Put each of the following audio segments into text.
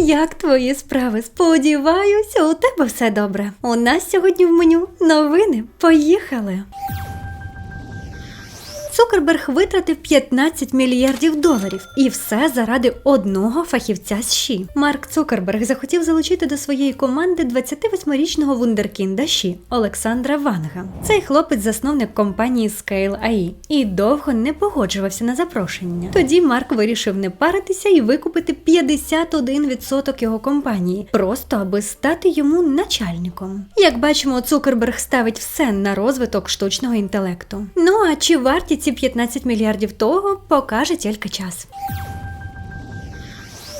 як твої справи? Сподіваюся, у тебе все добре. У нас сьогодні в меню новини. Поїхали. Цукерберг витратив 15 мільярдів доларів, і все заради одного фахівця з ШІ. Марк Цукерберг захотів залучити до своєї команди 28-річного вундеркінда ШІ Олександра Ванга. Цей хлопець засновник компанії Scale AI і довго не погоджувався на запрошення. Тоді Марк вирішив не паритися і викупити 51% його компанії, просто аби стати йому начальником. Як бачимо, Цукерберг ставить все на розвиток штучного інтелекту. Ну а чи варті ці 15 мільярдів того, покаже тільки час.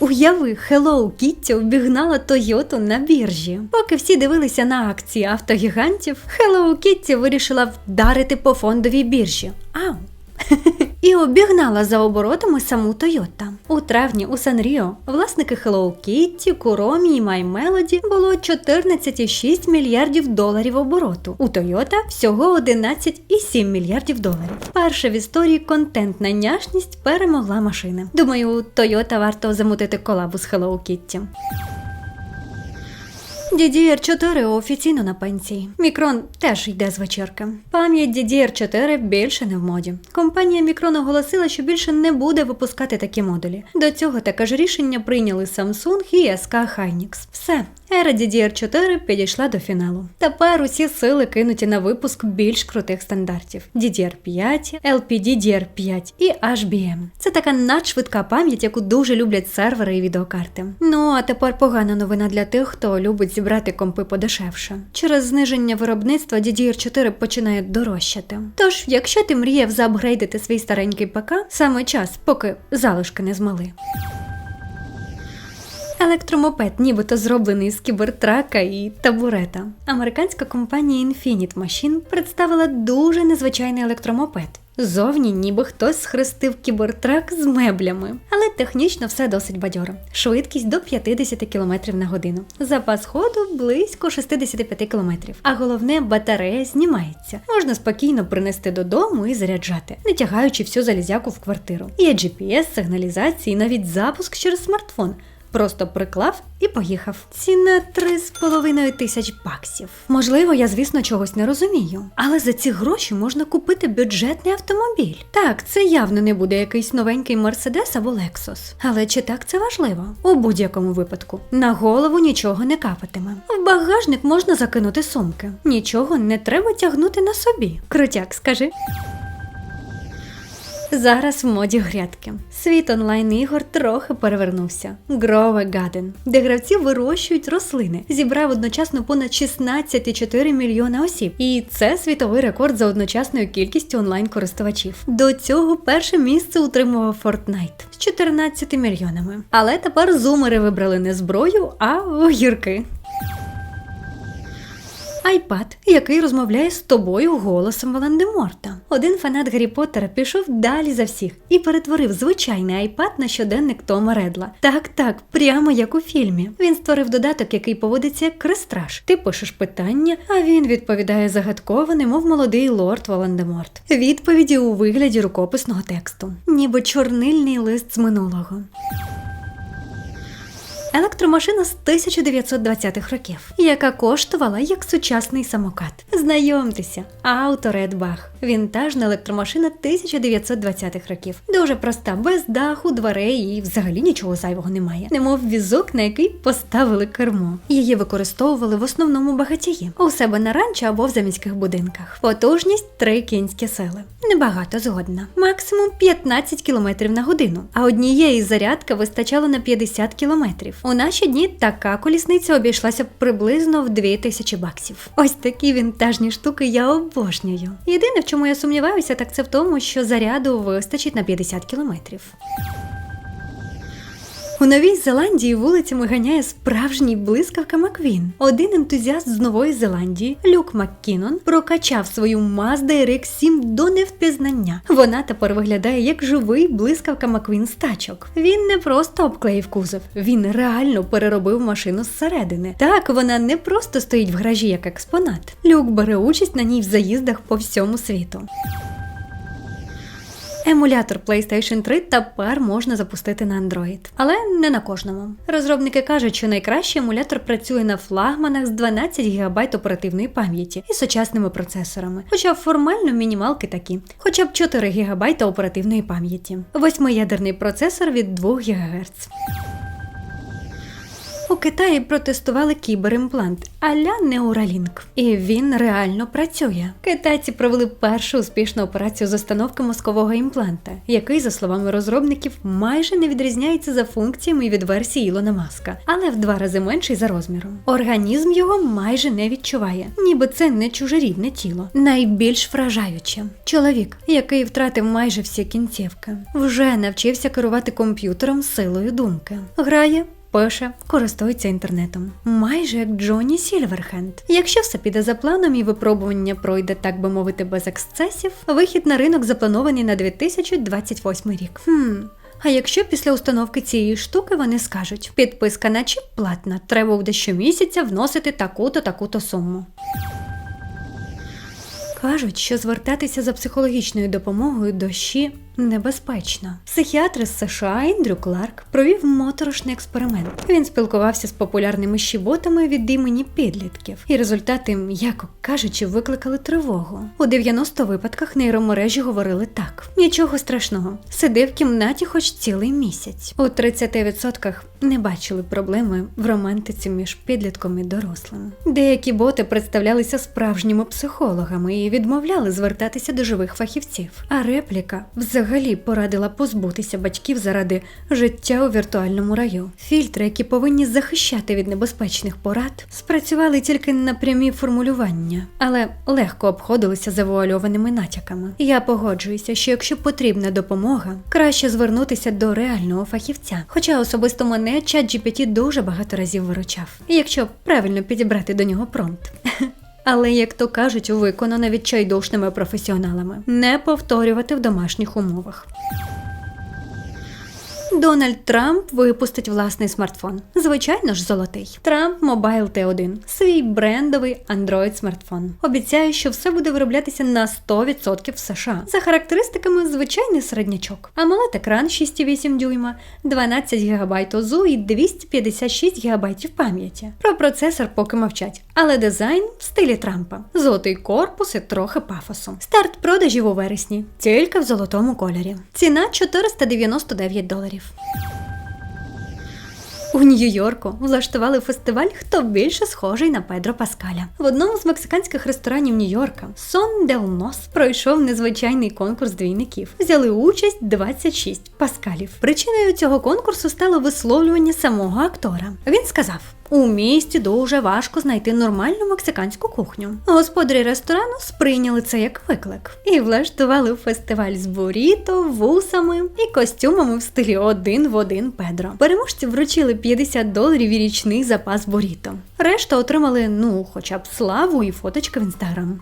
Уяви, Hello Kitty обігнала Тойоту на біржі. Поки всі дивилися на акції автогігантів, Hello Kitty вирішила вдарити по фондовій біржі. Ау! І обігнала за оборотами саму Тойота. У травні у Санріо власники Hello Kitty, Kuromi і My Melody було 14,6 мільярдів доларів обороту. У Toyota всього 11,7 мільярдів доларів. Перша в історії контентна няшність перемогла машини. Думаю, Toyota варто замутити колабу з Hello Kitty. DDR4 офіційно на пенсії. Мікрон теж йде з вечірки. Пам'ять DDR4 більше не в моді. Компанія Мікрон оголосила, що більше не буде випускати такі модулі. До цього таке ж рішення прийняли Samsung і SK Hynix. Все, ера DDR4 підійшла до фіналу. Тепер усі сили кинуті на випуск більш крутих стандартів: DDR5, LPDDR5 і HBM. Це така надшвидка пам'ять, яку дуже люблять сервери і відеокарти. Ну а тепер погана новина для тих, хто любить зібрати компи подешевше. Через зниження виробництва DDR4 починає дорожчати. Тож, якщо ти мріяв заапгрейдити свій старенький ПК, саме час, поки залишки не змали. Електромопед, нібито зроблений з кібертрака і табурета. Американська компанія Infinite Machine представила дуже незвичайний електромопед. Зовні ніби хтось схрестив кібертрак з меблями, але технічно все досить бадьоро. Швидкість до 50 км на годину. Запас ходу близько 65 км. А головне, батарея знімається. Можна спокійно принести додому і заряджати, не тягаючи всю залізяку в квартиру. Є GPS, сигналізації, навіть запуск через смартфон. Просто приклав і поїхав. Ціна 3,5 тисяч баксів. Можливо, я, звісно, чогось не розумію. Але за ці гроші можна купити бюджетний автомобіль. Так, це явно не буде якийсь новенький Мерседес або Лексус. Але чи так це важливо? У будь-якому випадку на голову нічого не капатиме. В багажник можна закинути сумки. Нічого не треба тягнути на собі. Крутяк, скажи. Зараз в моді грядки. Світ онлайн ігор трохи перевернувся. Грове Гаден, де гравці вирощують рослини, зібрав одночасно понад 16,4 мільйона осіб. І це світовий рекорд за одночасною кількістю онлайн-користувачів. До цього перше місце утримував Fortnite з 14 мільйонами. Але тепер зумери вибрали не зброю, а огірки айпад, який розмовляє з тобою голосом Волан-де-Морта. Один фанат Гаррі Поттера пішов далі за всіх і перетворив звичайний айпад на щоденник Тома Редла. Так, так, прямо як у фільмі. Він створив додаток, який поводиться як крестраж. Ти пишеш питання, а він відповідає загадково, немов молодий лорд Волан-де-Морт. Відповіді у вигляді рукописного тексту, ніби чорнильний лист з минулого. Електромашина з 1920-х років, яка коштувала як сучасний самокат. Знайомтеся, авто Red Bach. Вінтажна електромашина 1920-х років. Дуже проста, без даху, дверей і взагалі нічого зайвого немає. Немов візок, на який поставили кермо. Її використовували в основному багатії у себе на ранчо або в заміських будинках. Потужність 3 кінські сили. Небагато згодна. Максимум 15 км на годину. А однієї зарядки вистачало на 50 км. У наші дні така колісниця обійшлася приблизно в 2000 баксів. Ось такі вінтажні штуки я обожнюю. Єдине, в чому я сумніваюся, так це в тому, що заряду вистачить на 50 кілометрів. У Новій Зеландії вулицями ганяє справжній блискавка Маквін. Один ентузіаст з Нової Зеландії, Люк Маккінон, прокачав свою Mazda RX-7 до невпізнання. Вона тепер виглядає як живий блискавка Маквін з тачок. Він не просто обклеїв кузов, він реально переробив машину зсередини. Так, вона не просто стоїть в гаражі як експонат. Люк бере участь на ній в заїздах по всьому світу. Емулятор PlayStation 3 тепер можна запустити на Android, але не на кожному. Розробники кажуть, що найкраще емулятор працює на флагманах з 12 ГБ оперативної пам'яті і сучасними процесорами, хоча формально мінімалки такі, хоча б 4 ГБ оперативної пам'яті, восьмиядерний процесор від 2 ГГц. У Китаї протестували кіберимплант а-ля Neuralink. І він реально працює. Китайці провели першу успішну операцію з установки мозкового імпланта, який, за словами розробників, майже не відрізняється за функціями від версії Ілона Маска, але в два рази менший за розміром. Організм його майже не відчуває, ніби це не чужорідне тіло. Найбільш вражаюче чоловік, який втратив майже всі кінцівки, вже навчився керувати комп'ютером силою думки. Грає пише, користується інтернетом. Майже як Джоні Сільверхенд. Якщо все піде за планом і випробування пройде, так би мовити, без ексцесів, вихід на ринок запланований на 2028 рік. Хм. А якщо після установки цієї штуки вони скажуть, підписка на чіп платна, треба буде щомісяця вносити таку-то таку-то суму. Кажуть, що звертатися за психологічною допомогою дощі небезпечно. Психіатр з США Ендрю Кларк провів моторошний експеримент. Він спілкувався з популярними щеботами від імені підлітків, і результати, м'яко кажучи, викликали тривогу. У 90 випадках нейромережі говорили так: нічого страшного, сиди в кімнаті хоч цілий місяць. У 30% не бачили проблеми в романтиці між підлітком і дорослим. Деякі боти представлялися справжніми психологами і відмовляли звертатися до живих фахівців. А репліка взагалі порадила позбутися батьків заради життя у віртуальному раю. Фільтри, які повинні захищати від небезпечних порад, спрацювали тільки на прямі формулювання, але легко обходилися завуальованими натяками. Я погоджуюся, що якщо потрібна допомога, краще звернутися до реального фахівця. Хоча особисто мене ChatGPT дуже багато разів виручав, якщо правильно підібрати до нього промпт. Але, як то кажуть, виконано відчайдушними професіоналами не повторювати в домашніх умовах. Дональд Трамп випустить власний смартфон. Звичайно ж, золотий. Трамп Mobile T1 свій брендовий Android смартфон. Обіцяє, що все буде вироблятися на 100% в США. За характеристиками звичайний середнячок. AMOLED екран 6,8 дюйма, 12 ГБ ОЗУ і 256 ГБ пам'яті. Про процесор поки мовчать, але дизайн в стилі Трампа. Золотий корпус і трохи пафосу. Старт продажів у вересні, тільки в золотому кольорі. Ціна 499 доларів. У Нью-Йорку влаштували фестиваль Хто більше схожий на Педро Паскаля. В одному з мексиканських ресторанів Нью-Йорка Сон Дел Нос пройшов незвичайний конкурс двійників. Взяли участь 26 паскалів. Причиною цього конкурсу стало висловлювання самого актора. Він сказав. У місті дуже важко знайти нормальну мексиканську кухню. Господарі ресторану сприйняли це як виклик і влаштували фестиваль з буріто, вусами і костюмами в стилі один в один Педро. Переможці вручили 50 доларів і річний запас буріто. Решта отримали ну, хоча б славу і фоточки в інстаграм.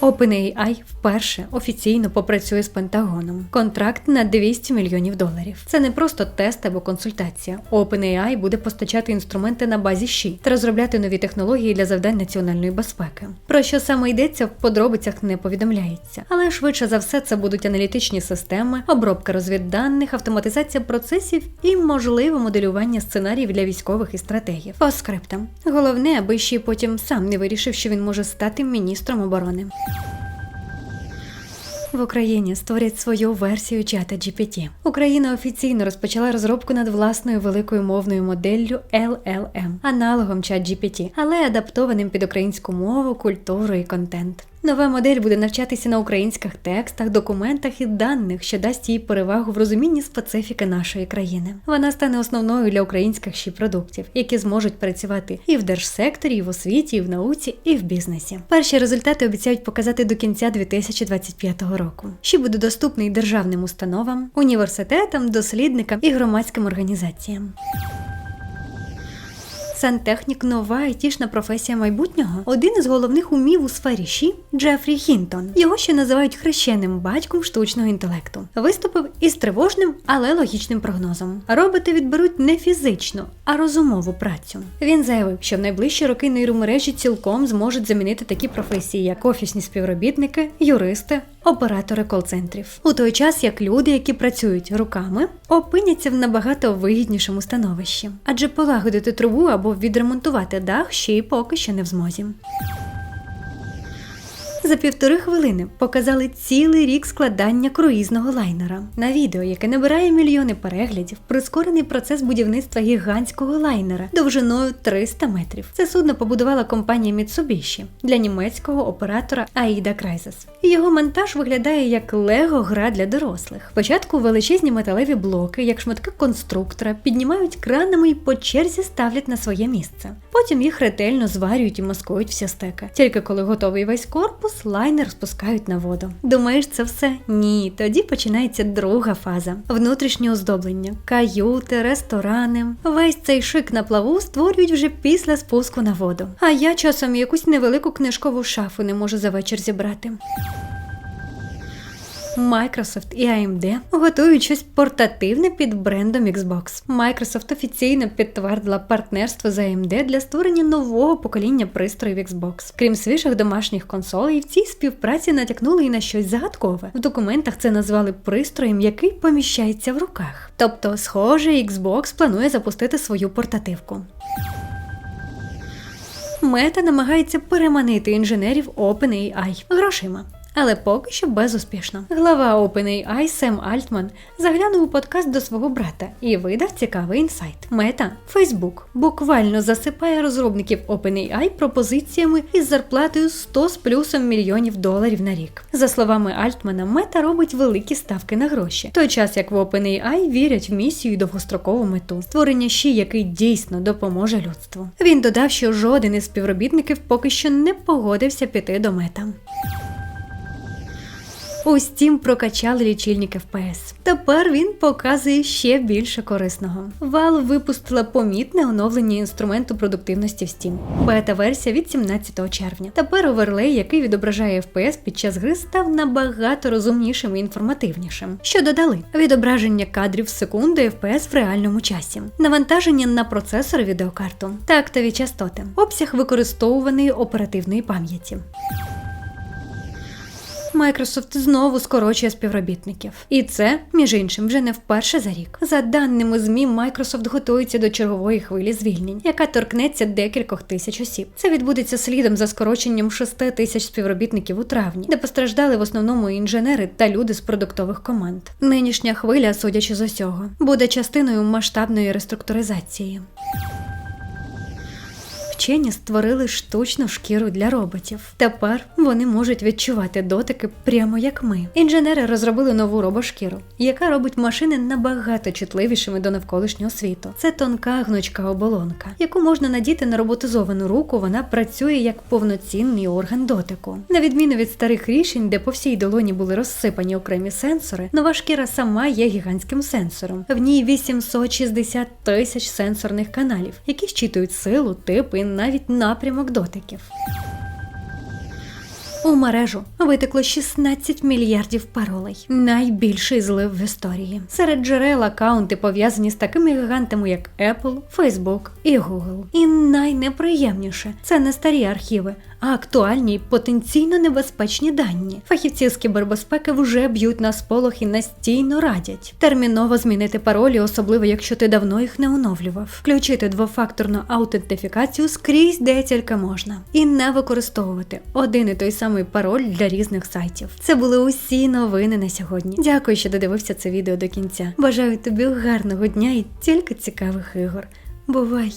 OpenAI вперше офіційно попрацює з Пентагоном. Контракт на 200 мільйонів доларів. Це не просто тест або консультація. OpenAI буде постачати інструменти на базі ЩІ та розробляти нові технології для завдань національної безпеки. Про що саме йдеться в подробицях не повідомляється, але швидше за все це будуть аналітичні системи, обробка розвідданих, автоматизація процесів і можливе моделювання сценаріїв для військових і стратегів. По скриптам. Головне, аби ще потім сам не вирішив, що він може стати міністром оборони. В Україні створять свою версію чата GPT. Україна офіційно розпочала розробку над власною великою мовною моделлю LLM, аналогом ChatGPT, але адаптованим під українську мову, культуру і контент. Нова модель буде навчатися на українських текстах, документах і даних, що дасть їй перевагу в розумінні специфіки нашої країни. Вона стане основною для українських ще продуктів, які зможуть працювати і в держсекторі, і в освіті, і в науці, і в бізнесі. Перші результати обіцяють показати до кінця 2025 року. Ще буде доступний державним установам, університетам, дослідникам і громадським організаціям. Сантехнік нова айтішна професія майбутнього. Один із головних умів у сфері ШІ Джефрі Хінтон. Його ще називають хрещеним батьком штучного інтелекту. Виступив із тривожним, але логічним прогнозом. Роботи відберуть не фізичну, а розумову працю. Він заявив, що в найближчі роки нейромережі цілком зможуть замінити такі професії, як офісні співробітники, юристи, оператори кол-центрів. У той час як люди, які працюють руками, опиняться в набагато вигіднішому становищі, адже полагодити трубу або відремонтувати дах ще й поки що не в змозі. За півтори хвилини показали цілий рік складання круїзного лайнера. На відео, яке набирає мільйони переглядів, прискорений процес будівництва гігантського лайнера довжиною 300 метрів. Це судно побудувала компанія Mitsubishi для німецького оператора Cruises. І Його монтаж виглядає як лего гра для дорослих. Спочатку величезні металеві блоки, як шматки конструктора, піднімають кранами і по черзі ставлять на своє місце. Потім їх ретельно зварюють і маскують всі стеки. Тільки коли готовий весь корпус, лайнер спускають на воду. Думаєш, це все? Ні. Тоді починається друга фаза: внутрішнє оздоблення, каюти, ресторани. Весь цей шик на плаву створюють вже після спуску на воду. А я часом якусь невелику книжкову шафу не можу за вечір зібрати. Microsoft і AMD готують щось портативне під брендом Xbox. Microsoft офіційно підтвердила партнерство з AMD для створення нового покоління пристроїв Xbox. Крім свіжих домашніх консолей, в цій співпраці натякнули і на щось загадкове. В документах це назвали пристроєм, який поміщається в руках. Тобто, схоже, Xbox планує запустити свою портативку. Мета намагається переманити інженерів OpenAI грошима. Але поки що безуспішно. Глава OpenAI Сем Альтман заглянув у подкаст до свого брата і видав цікавий інсайт. Мета Facebook буквально засипає розробників OpenAI пропозиціями із зарплатою 100 з плюсом мільйонів доларів на рік. За словами Альтмана, мета робить великі ставки на гроші, той час як в OpenAI вірять в місію і довгострокову мету створення щі, який дійсно допоможе людству. Він додав, що жоден із співробітників поки що не погодився піти до мета. У Steam прокачали лічильник FPS. Тепер він показує ще більше корисного. Valve випустила помітне оновлення інструменту продуктивності в Steam. Бета-версія від 17 червня. Тепер оверлей, який відображає FPS під час гри, став набагато розумнішим і інформативнішим. Що додали? Відображення кадрів в секунду FPS в реальному часі, навантаження на процесор відеокарту, тактові частоти, обсяг використовуваної оперативної пам'яті. Microsoft знову скорочує співробітників, і це, між іншим, вже не вперше за рік. За даними змі, Microsoft готується до чергової хвилі звільнень, яка торкнеться декількох тисяч осіб. Це відбудеться слідом за скороченням 6 тисяч співробітників у травні, де постраждали в основному інженери та люди з продуктових команд. Нинішня хвиля, судячи з усього, буде частиною масштабної реструктуризації. Вчені створили штучну шкіру для роботів. Тепер вони можуть відчувати дотики прямо як ми. Інженери розробили нову робошкіру, яка робить машини набагато чутливішими до навколишнього світу. Це тонка гнучка оболонка, яку можна надіти на роботизовану руку. Вона працює як повноцінний орган дотику. На відміну від старих рішень, де по всій долоні були розсипані окремі сенсори, нова шкіра сама є гігантським сенсором. В ній 860 тисяч сенсорних каналів, які щитують силу, тип і навіть напрямок дотиків. У мережу витекло 16 мільярдів паролей. Найбільший злив в історії. Серед джерел акаунти пов'язані з такими гігантами, як Apple, Facebook і Google. І найнеприємніше це не старі архіви, а актуальні й потенційно небезпечні дані. Фахівці з кібербезпеки вже б'ють на сполох і настійно радять. Терміново змінити паролі, особливо якщо ти давно їх не оновлював. Включити двофакторну аутентифікацію скрізь де тільки можна, і не використовувати один і той самий пароль для різних сайтів. Це були усі новини на сьогодні. Дякую, що додивився це відео до кінця. Бажаю тобі гарного дня і тільки цікавих ігор. Бувай!